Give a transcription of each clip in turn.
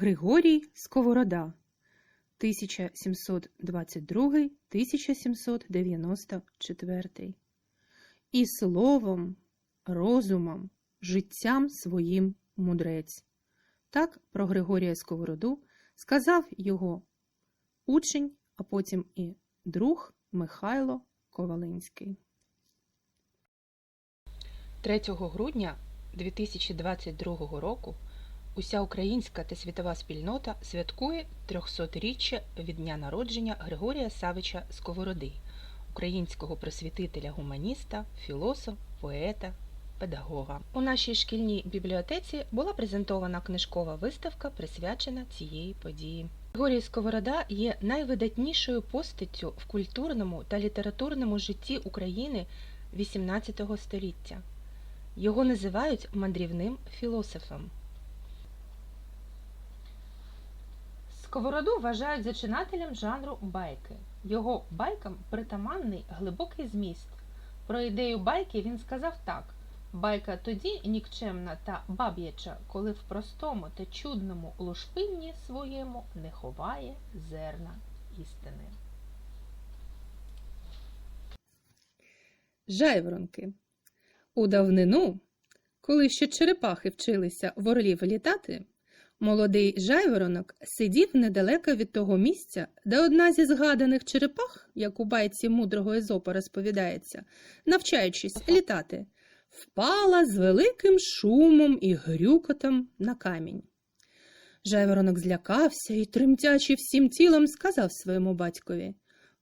Григорій Сковорода 1722-1794 І словом, розумом, життям своїм мудрець. Так про Григорія Сковороду сказав його учень, а потім і друг Михайло Ковалинський. 3 грудня 2022 року уся українська та світова спільнота святкує 300-річчя від дня народження Григорія Савича Сковороди, українського просвітителя гуманіста, філософа, поета, педагога. У нашій шкільній бібліотеці була презентована книжкова виставка, присвячена цієї події. Григорій Сковорода є найвидатнішою постаттю в культурному та літературному житті України XVIII століття. Його називають мандрівним філософом. Сковороду вважають зачинателем жанру байки. Його байкам притаманний глибокий зміст. Про ідею байки він сказав так: байка тоді нікчемна та баб'яча, коли в простому та чудному лушпинні своєму не ховає зерна істини. Жайворонки. У давнину, коли ще черепахи вчилися в орлів літати, молодий жайворонок сидів недалеко від того місця, де одна зі згаданих черепах, як у байці мудрого Езопа розповідається, навчаючись літати, впала з великим шумом і грюкотом на камінь. Жайворонок злякався і, тремтячи всім тілом, сказав своєму батькові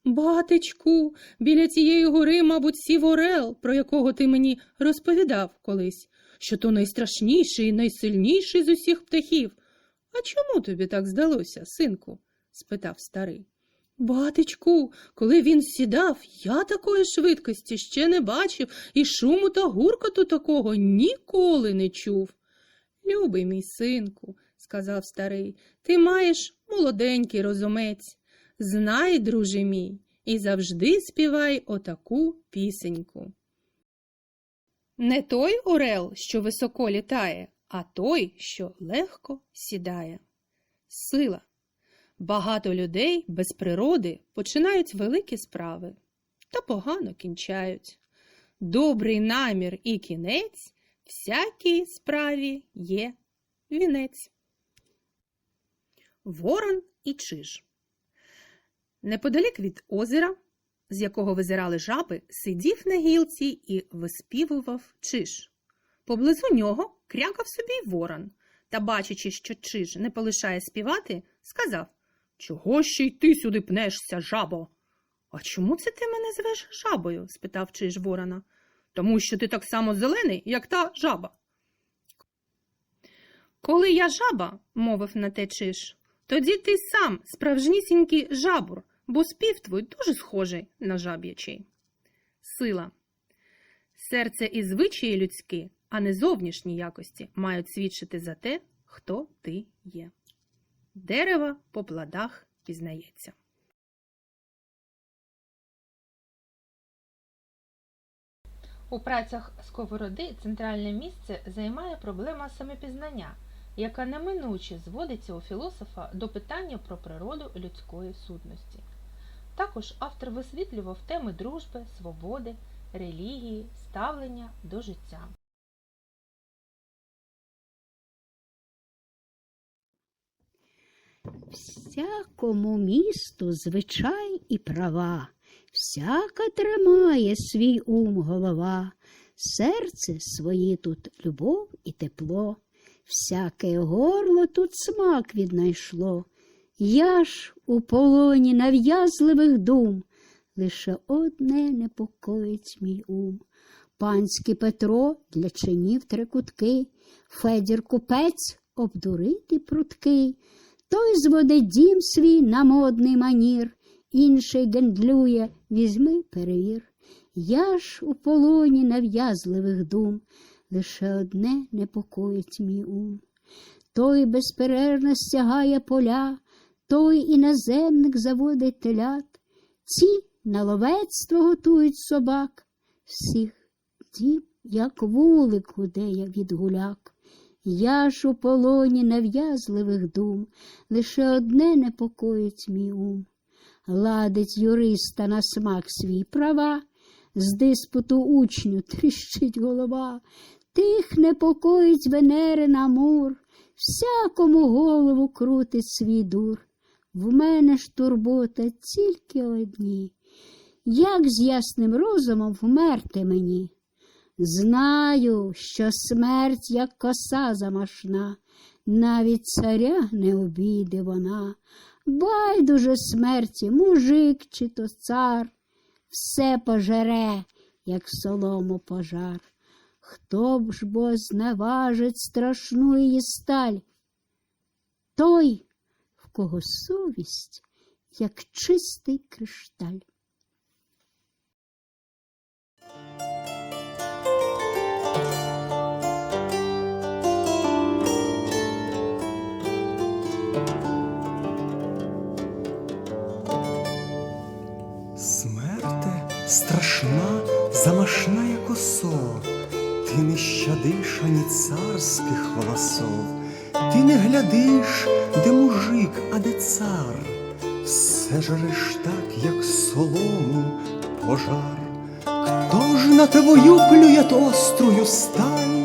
Батечку, біля цієї гори, мабуть, сів орел, про якого ти мені розповідав колись, що то найстрашніший і найсильніший з усіх птахів. А чому тобі так здалося, синку? спитав старий. Батечку, коли він сідав, я такої швидкості ще не бачив і шуму та гуркоту такого ніколи не чув. Любий мій синку, сказав старий, ти маєш молоденький розумець. Знай, друже мій, і завжди співай отаку пісеньку. Не той орел, що високо літає, а той, що легко сідає. Сила. Багато людей без природи починають великі справи та погано кінчають. Добрий намір і кінець всякій справі є вінець. Ворон і чиж. Неподалік від озера, з якого визирали жаби, сидів на гілці і виспівував чиж. Поблизу нього крякав собі й ворон та, бачачи, що чиж не полишає співати, сказав Чого ще й ти сюди пнешся, жабо? А чому це ти мене звеш жабою? спитав чиж ворона. Тому що ти так само зелений, як та жаба. Коли я жаба, мовив на те чиж, тоді ти сам справжнісінький жабур, бо спів твій дуже схожий на жаб'ячий. Сила. Серце і звичаї людські, а не зовнішні якості, мають свідчити за те, хто ти є. Дерево по плодах пізнається. У працях Сковороди центральне місце займає проблема самопізнання, яка неминуче зводиться у філософа до питання про природу людської сутності. Також автор висвітлював теми дружби, свободи, релігії, ставлення до життя. Всякому місту звичай і права, всяка тримає свій ум голова, серце своє тут любов і тепло, всяке горло тут смак віднайшло. Я ж у полоні нав'язливих дум, лише одне непокоїть мій ум. Панський Петро для чинів трикутки, Федір купець обдурити пруткий. Той зводить дім свій на модний манір, інший гендлює, візьми, перевір. Я ж у полоні нав'язливих дум, лише одне непокоїть мій ум. Той безперервно стягає поля, той іноземник заводить телят, ці на ловецтво готують собак, всіх дім, як вулик гудеє від гуляк. Я ж у полоні нав'язливих дум, лише одне непокоїть мій ум. Ладить юриста на смак свій права, з диспуту учню тріщить голова, тих непокоїть Венерин Амур, всякому голову крутить свій дур. В мене ж турбота тільки одні. Як з ясним розумом вмерти мені? Знаю, що смерть, як коса замашна, навіть царя не обійде вона. Байдуже смерті, мужик чи то цар, все пожере, як солому пожар. Хто б ж бо зневажить страшну її сталь? Той, в кого совість, як чистий кришталь. Страшна, замашна, як осо, ти не щадиш ані царських волосов, ти не глядиш, де мужик, а де цар, все жариш так, як солому пожар. Хто ж на твою плює острую сталь?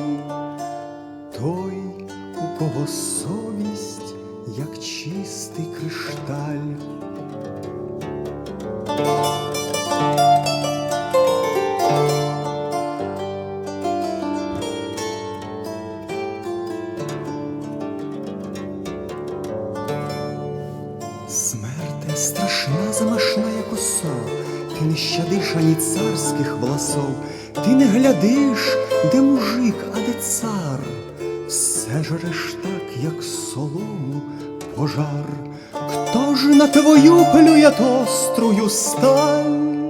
Страшна, замашна, як ти не щадиш ані царських волосов, ти не глядиш, де мужик, а де цар, все жреш так, як солому пожар. Хто ж на твою плює острую сталь?